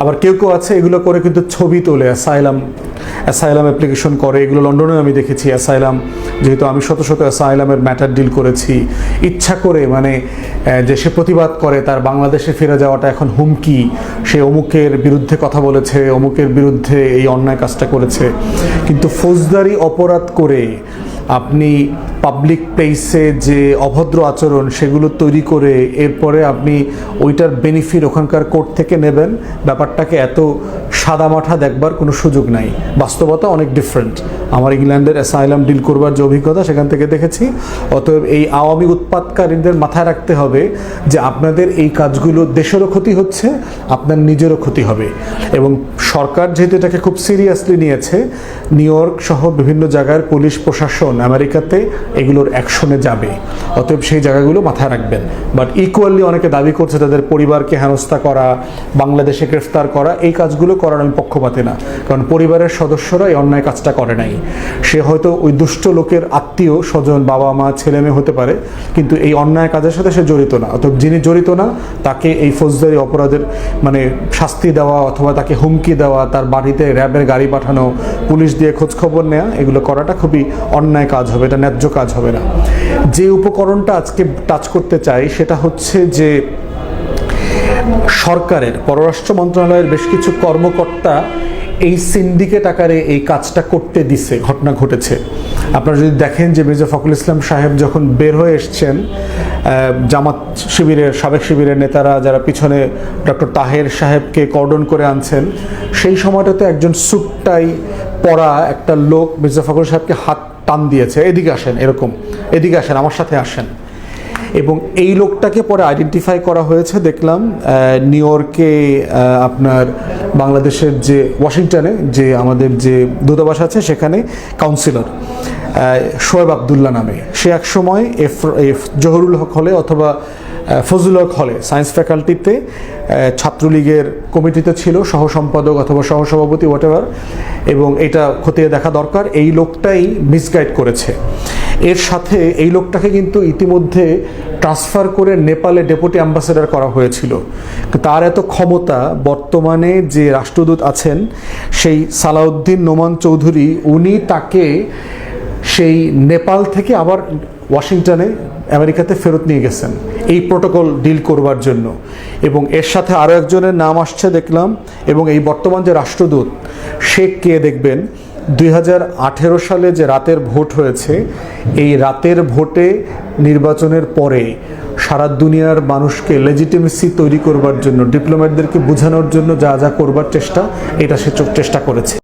আবার কেউ কেউ আছে এগুলো করে কিন্তু ছবি তোলে অ্যাসাইলাম অ্যাসাইলাম অ্যাপ্লিকেশন করে। এগুলো লন্ডনে আমি দেখেছি অ্যাসাইলাম যেহেতু আমি শত শত অ্যাসাইলামের ম্যাটার ডিল করেছি। ইচ্ছা করে মানে যে সে প্রতিবাদ করে তার বাংলাদেশে ফিরে যাওয়াটা এখন হুমকি। সে অমুকের বিরুদ্ধে কথা বলেছে, অমুকের বিরুদ্ধে এই অন্যায় কাজটা করেছে। কিন্তু ফৌজদারি অপরাধ করে আপনি পাবলিক প্লেসে যে অভদ্র আচরণ সেগুলো তৈরি করে এরপরে আপনি ওইটার বেনিফিট ওখানকার কোর্ট থেকে নেবেন। ব্যাপারটাকে এত সাদামাঠা দেখবার কোনো সুযোগ নাই। বাস্তবতা অনেক ডিফারেন্ট আমার ইংল্যান্ডের অ্যাসাইলাম ডিল করবার যে অভিজ্ঞতা, সেখান থেকে দেখেছি। অতএব এই আওয়ামী উৎপাদকারীদের মাথায় রাখতে হবে যে আপনাদের এই কাজগুলো দেশেরও ক্ষতি হচ্ছে, আপনার নিজেরও ক্ষতি হবে। এবং সরকার যেহেতু এটাকে খুব সিরিয়াসলি নিয়েছে নিউ ইয়র্ক সহ বিভিন্ন জায়গার পুলিশ, প্রশাসন আমেরিকাতে এগুলোর অ্যাকশনে যাবে। অতএব সেই জায়গাগুলো মাথায় রাখবেন। বাট ইকুয়ালি অনেকে দাবি করছে তাদের পরিবারকে হেনস্থা করা, বাংলাদেশে গ্রেফতার করা, এই কাজগুলো করার আমি পক্ষপাতে না। কারণ পরিবারের সদস্যরা এই অন্যায় কাজটা করে নাই। সে হয়তো ওই দুষ্ট লোকের আত্মীয় স্বজন, বাবা মা, ছেলে মেয়ে হতে পারে, কিন্তু এই অন্যায় কাজের সাথে সে জড়িত না। অতএব যিনি জড়িত না, তাকে এই ফৌজদারি অপরাধের মানে শাস্তি দেওয়া অথবা তাকে হুমকি দেওয়া, তার বাড়িতে র্যাবের গাড়ি পাঠানো, পুলিশ দিয়ে খোঁজখবর নেওয়া এগুলো করাটা খুবই অন্যায় কাজ হবে, এটা ন্যায্য কাজ হবে না। যে উপকরণটা আজকে টাচ করতে চাই, সেটা হচ্ছে যে সরকারের, পররাষ্ট্র মন্ত্রণালয়ের বেশ কিছু কর্মকর্তা এই সিন্ডিকেট আকারে এই কাজটা করতে দিছে, ঘটনা ঘটেছে। আপনারা যদি দেখেন যে মির্জা ফখরুল ইসলাম সাহেব যখন বের হয়ে এসছেন জামাত শিবিরের, সাবেক শিবিরের নেতারা যারা পিছনে ডক্টর তাহের সাহেবকে কর্ডন করে আনছেন, সেই সময়টাতে একজন সুটটাই পরা একটা লোক মির্জা ফখরুল সাহেবকে হাত টান দিয়েছে। এদিকে আসেন, এরকম। এদিকে আসেন, আমার সাথে আসেন। এবং এই লোকটাকে পরে আইডেন্টিফাই করা হয়েছে দেখলাম নিউ ইয়র্কে আপনার বাংলাদেশের যে ওয়াশিংটনে যে আমাদের যে দূতাবাস আছে সেখানে কাউন্সিলর শোয়েব আবদুল্লাহ নামে। সে এক সময় এফ এফ জহরুল হক হলে অথবা আহ, ফজলুল হক হলে সায়েন্স ফ্যাকাল্টিতে ছাত্রলীগের কমিটিতে ছিল সহ সম্পাদক অথবা সহসভাপতি হোয়াট এবং এটা খতিয়ে দেখা দরকার। এই লোকটাই মিসগাইড করেছে। এর সাথে এই লোকটাকে কিন্তু ইতিমধ্যে ট্রান্সফার করে নেপালে ডেপুটি অ্যাম্বাসেডার করা হয়েছিল। তার এত ক্ষমতা বর্তমানে যে রাষ্ট্রদূত আছেন সেই সালাউদ্দিন নোমান চৌধুরী, উনি তাকে সেই নেপাল থেকে আবার ওয়াশিংটনে, আমেরিকাতে ফেরত নিয়ে গেছেন। এই প্রোটোকল ডিল করবার জন্য। এবং এর সাথে আরও একজনের নাম আসছে, দেখলাম। এবং এই বর্তমান যে রাষ্ট্রদূত, সে কে দেখবেন? দুই হাজার আঠেরো সালে যে রাতের ভোট হয়েছে, এই রাতের ভোটে নির্বাচনের পরে সারা দুনিয়ার মানুষকে লেজিটিমেসি তৈরি করবার জন্য ডিপ্লোম্যাটদেরকে বোঝানোর জন্য যা যা করবার চেষ্টা, এটা সে চেষ্টা করেছে।